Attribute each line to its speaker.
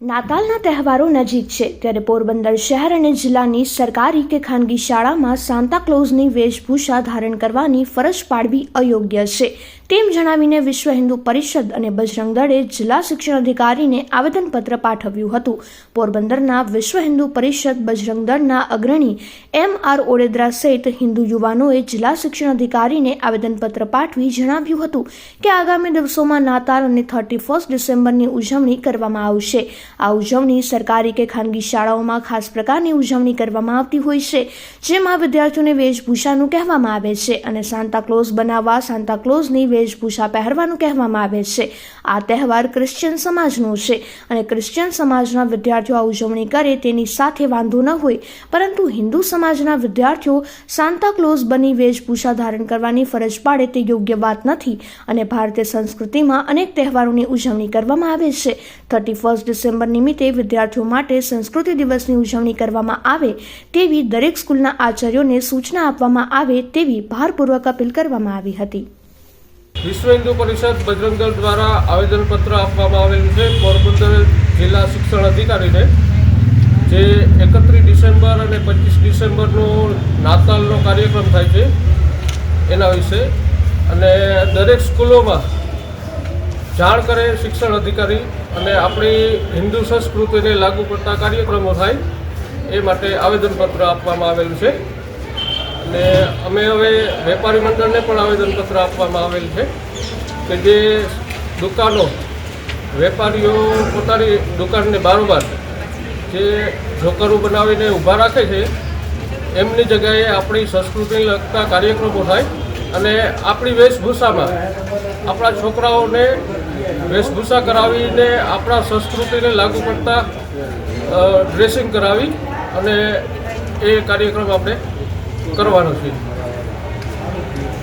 Speaker 1: નાતાલના તહેવારો નજીક છે. ત્યારે પોરબંદર શહેર અને જિલ્લાની સરકારી કે ખાનગી શાળામાં સાન્તાક્લોઝની વેશભૂષા ધારણ કરવાની ફરજ પાડવી અયોગ્ય છે. તેમ જણાવીને વિશ્વ હિન્દુ પરિષદ અને બજરંગ દળે જિલ્લા શિક્ષણ અધિકારીને આવેદનપત્ર પાઠવ્યું હતું. પોરબંદરના વિશ્વ હિન્દુ પરિષદ બજરંગ દળના અગ્રણી એમ આર ઓડેદરા સહિત હિન્દુ યુવાનોએ જિલ્લા શિક્ષણ અધિકારીને આવેદનપત્ર પાઠવી જણાવ્યું હતું કે આગામી દિવસોમાં નાતાલ અને થર્ટી ફર્સ્ટ ડિસેમ્બરની ઉજવણી કરવામાં આવશે. આ ઉજવણી સરકારી કે ખાનગી શાળાઓમાં ખાસ પ્રકારની ઉજવણી કરવામાં આવતી હોય છે, જેમાં વિદ્યાર્થીઓને વેશભૂષાનું કહેવામાં આવે છે અને સાન્તાક્લોઝ બનાવવા સાન્તાક્લોઝની વેશભૂષા પહેરવાનું કહેવામાં આવે છે. આ તહેવાર ક્રિશ્ચિયન સમાજનો છે અને ક્રિશ્ચિયન સમાજના વિદ્યાર્થીઓ આ ઉજવણી કરે તેની સાથે વાંધો ન હોય, પરંતુ હિન્દુ સમાજના વિદ્યાર્થીઓ સાન્તાક્લોઝ બની વેશભૂષા ધારણ કરવાની ફરજ પાડે તે યોગ્ય વાત નથી અને ભારતીય સંસ્કૃતિમાં અનેક તહેવારોની ઉજવણી કરવામાં આવે છે. થર્ટી ફર્સ્ટ ડિસેમ્બર નિમિત્તે વિદ્યાર્થીઓ માટે સંસ્કૃતિ દિવસની ઉજવણી કરવામાં આવે તેવી દરેક સ્કૂલના આચાર્યોને સૂચના આપવામાં આવે તેવી ભારપૂર્વક અપીલ કરવામાં આવી હતી.
Speaker 2: વિશ્વ હિન્દુ પરિષદ બજરંગ દ્વારા આવેદનપત્ર આપવામાં આવેલું છે પોરબંદર જિલ્લા શિક્ષણ અધિકારીને, જે એકત્રીસ ડિસેમ્બર અને પચીસ ડિસેમ્બરનો નાતાલનો કાર્યક્રમ થાય છે એના વિશે. અને દરેક સ્કૂલોમાં જાણ કરે શિક્ષણ અધિકારી અને આપણી હિન્દુ સંસ્કૃતિને લાગુ પડતા કાર્યક્રમો થાય, એ માટે આવેદનપત્ર આપવામાં આવેલું છે. અને અમે હવે વેપારી મંડળને પણ આવેદનપત્ર આપવામાં આવેલ છે કે જે દુકાનો, વેપારીઓ પોતાની દુકાનને બારોબાર જે જોકરું બનાવીને ઊભા રાખે છે, એમની જગ્યાએ આપણી સંસ્કૃતિને લગતા કાર્યક્રમો થાય અને આપણી વેશભૂષામાં આપણા છોકરાઓને વેશભૂષા કરાવીને આપણા સંસ્કૃતિને લાગુ પડતા ડ્રેસિંગ કરાવી અને એ કાર્યક્રમ આપણે કરવાનો છે.